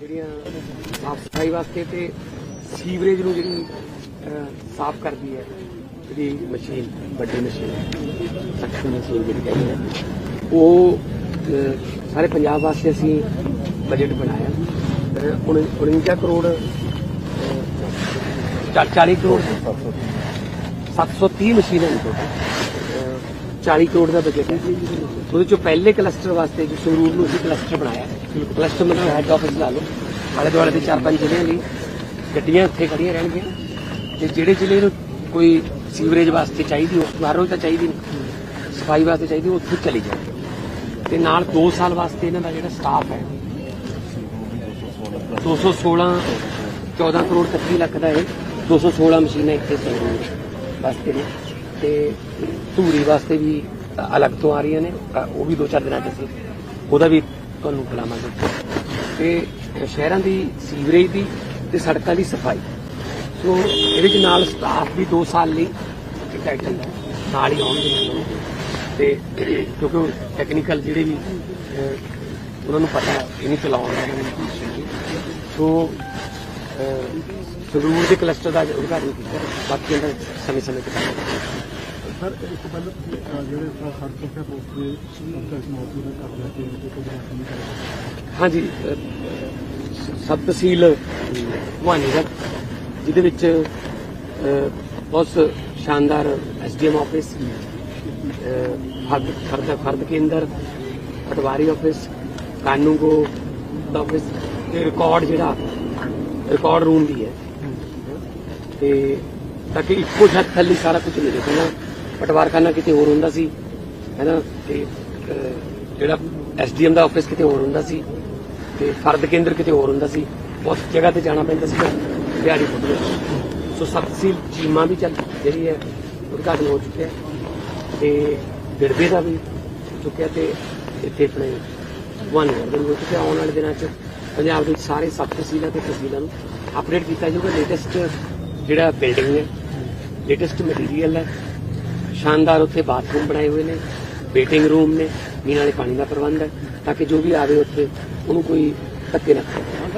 ਜਿਹੜੀਆਂ ਸਾਫ਼ ਸਫ਼ਾਈ ਵਾਸਤੇ ਤੇ ਸੀਵਰੇਜ ਨੂੰ ਜਿਹੜੀ ਸਾਫ਼ ਕਰਦੀ ਹੈ, ਜਿਹੜੀ ਮਸ਼ੀਨ, ਵੱਡੀ ਮਸ਼ੀਨ ਸਖਸ਼ਣ ਮਸ਼ੀਨ ਜਿਹੜੀ ਕਹਿੰਦੇ ਆ ਉਹ ਸਾਰੇ ਪੰਜਾਬ ਵਾਸਤੇ ਅਸੀਂ ਬਜਟ ਬਣਾਇਆ। ਅਹ, ਉਣ- 49 ਕਰੋੜ ਅਹ, ਚਾ- 40 ਕਰੋੜ। 730 ਮਸ਼ੀਨਾਂ ਨੇ ਟੋਟਲ 40 ਕਰੋੜ ਦਾ ਬਜਟ ਹੈ। ਉਹਦੇ ਚੋਂ ਪਹਿਲੇ ਕਲਸਟਰ ਵਾਸਤੇ ਜੋ ਸੰਗਰੂਰ ਨੂੰ ਅਸੀਂ ਕਲਸਟਰ ਬਣਾਇਆ। ਕਲਸਟਰ ਮਤਲਬ ਹੈੱਡ ਆਫਿਸ ਲਾ ਲਓ। ਆਲੇ ਦੁਆਲੇ ਦੇ ਚਾਰ ਪੰਜ ਜ਼ਿਲ੍ਹਿਆਂ ਲਈ ਗੱਡੀਆਂ ਇੱਥੇ ਖੜੀਆਂ ਰਹਿਣਗੀਆਂ। ਤੇ ਜਿਹੜੇ ਜ਼ਿਲ੍ਹੇ ਨੂੰ ਕੋਈ ਸੀਵਰੇਜ ਵਾਸਤੇ ਚਾਹੀਦੀ ਹੋ ਬਾਹਰੋਂ ਤਾਂ ਚਾਹੀਦੀ ਸਫ਼ਾਈ ਵਾਸਤੇ ਚਾਹੀਦੀ ਉਹ ਉੱਥੇ ਚਲੀ ਜਾਏ ਤੇ ਨਾਲ 2 ਸਾਲ ਵਾਸਤੇ ਇਹਨਾਂ ਦਾ ਜਿਹੜਾ ਸਟਾਫ ਹੈ 216 14 ਕਰੋੜ 31 ਲੱਖ ਦਾ ਹੈ 216 ਮਸ਼ੀਨਾਂ ਇੱਥੇ ਸੰਗਰੂਰ ਵਾਸਤੇ ਨੇ। ਤੇ ਧੂਰੀ ਵਾਸਤੇ ਵੀ ਅਲੱਗ ਤੋਂ ਆ ਰਹੀਆਂ ਨੇ ਉਹ ਵੀ ਦੋ ਚਾਰ ਦਿਨਾਂ ਚ ਅਸੀਂ ਉਹਦਾ ਵੀ ਤੁਹਾਨੂੰ ਖਿਲਾਵਾਂਗੇ ਤੇ ਸ਼ਹਿਰਾਂ ਦੀ ਸੀਵਰੇਜ ਦੀ ਤੇ ਸੜਕਾਂ ਦੀ ਸਫ਼ਾਈ। ਸੋ ਇਹਦੇ ਚ ਨਾਲ ਸਟਾਫ ਵੀ 2 ਸਾਲ ਲਈ ਟਾਈਟਲ ਨਾਲ ਹੀ ਆਉਣਗੇ। ਮੈਨੂੰ ਤੇ ਕਿਉਂਕਿ ਟੈਕਨੀਕਲ ਜਿਹੜੇ ਵੀ ਉਹਨਾਂ ਨੂੰ ਪਤਾ ਹੈ ਇਹ ਨਹੀਂ ਚਲਾਉਣ ਦਾ ਸੋ ਸੰਗਰੂਰ ਦੇ ਕਲਸਟਰ ਦਾ ਉਦਘਾਟਨ ਕੀਤਾ ਬਾਕੀ ਇਹਦਾ ਸਮੇਂ ਸਮੇਂ ਤੇ। ਸਰ ਤੋਂ ਤੁਸੀਂ ਅਹ, ਜਿਹੜੇ ਸੜਕ ਸੁਰੱਖਿਆ ਪੋਸਟ ਦੇ ਅਫਸਰ ਮੌਜੂਦ ਨੇ ਕਰ ਲਿਆ ਕਿ ਇਹ ਹਾਂਜੀ ਸਬ ਤਹਿਸੀਲ ਭਵਾਨੀ ਦਾ ਜਿਹਦੇ ਵਿੱਚ ਬਹੁਤ ਸ਼ਾਨਦਾਰ ਐਸਡੀਐਮ ਆਫਿਸ ਫਰਦ ਫਰਦ ਫਰਦ ਕੇਂਦਰ ਪਟਵਾਰੀ ਆਫਿਸ ਕਾਨੂੰਗੋ ਦਾ ਆਫਿਸ ਤੇ ਰਿਕਾਰਡ ਜਿਹੜਾ ਰਿਕਾਰਡ ਰੂਮ ਵੀ ਹੈ। ਤੇ ਤਾਂ ਕਿ ਇੱਕੋ ਛੱਤ ਥੱਲੇ ਸਾਰਾ ਕੁਝ ਮਿਲੇ। ਪਹਿਲਾਂ ਪਟਵਾਰਖਾਨਾ ਕਿਤੇ ਹੋਰ ਹੁੰਦਾ ਸੀ ਹੈਨਾ? ਤੇ ਅਹ, ਜਿਹੜਾ ਐਸਡੀਐਮ ਦਾ ਆਫਿਸ ਕਿਤੇ ਹੋਰ ਹੁੰਦਾ ਸੀ ਤੇ ਫਰਦ ਕੇਂਦਰ ਕਿਤੇ ਹੋਰ ਹੁੰਦਾ ਸੀ। ਬਹੁਤ ਜਗ੍ਹਾ ਤੇ ਜਾਣਾ ਪੈਂਦਾ ਸੀ ਦਿਹਾੜੀ ਫੁੱਟ ਸੋ ਸਬ ਤਹਿਸੀਲ ਚੀਮਾ ਵੀ ਚੱਲ ਜਿਹੜੀ ਹੈ ਉਦਘਾਟਨ ਹੋ ਚੁੱਕਿਆ। ਹੈ ਤੇ ਗਿਰਦੇ ਦਾ ਵੀ ਚੁੱਕਿਆ ਤੇ ਇੱਥੇ ਆਪਣੇ ਵਨ ਗਾਰਡਨ ਹੋ ਚੁੱਕਿਆ। ਆਉਣ ਵਾਲੇ ਦਿਨਾਂ 'ਚ ਪੰਜਾਬ ਦੇ ਸਾਰੇ ਸੱਤ ਤਹਿਸੀਲਾਂ ਤੇ ਤਹਿਸੀਲਾਂ ਨੂੰ ਅਪਡੇਟ ਕੀਤਾ ਜਾਊਗਾ। ਲੇਟੈਸਟ ਜਿਹੜਾ ਬਿਲਡਿੰਗ ਹੈ ਲੇਟੈਸਟ ਮਟੀਰੀਅਲ ਹੈ, ਸ਼ਾਨਦਾਰ ਉੱਥੇ ਬਾਥਰੂਮ ਬਣਾਏ ਹੋਏ ਨੇ ਵੇਟਿੰਗ ਰੂਮ ਨੇ ਪੀਣ ਵਾਲੇ ਪਾਣੀ ਦਾ ਪ੍ਰਬੰਧ ਹੈ, ਤਾਂ ਕਿ ਜੋ ਵੀ ਆਵੇ ਉੱਥੇ ਉਹਨੂੰ ਕੋਈ ਧੱਕੇ ਨਾ ਖਾਵੇ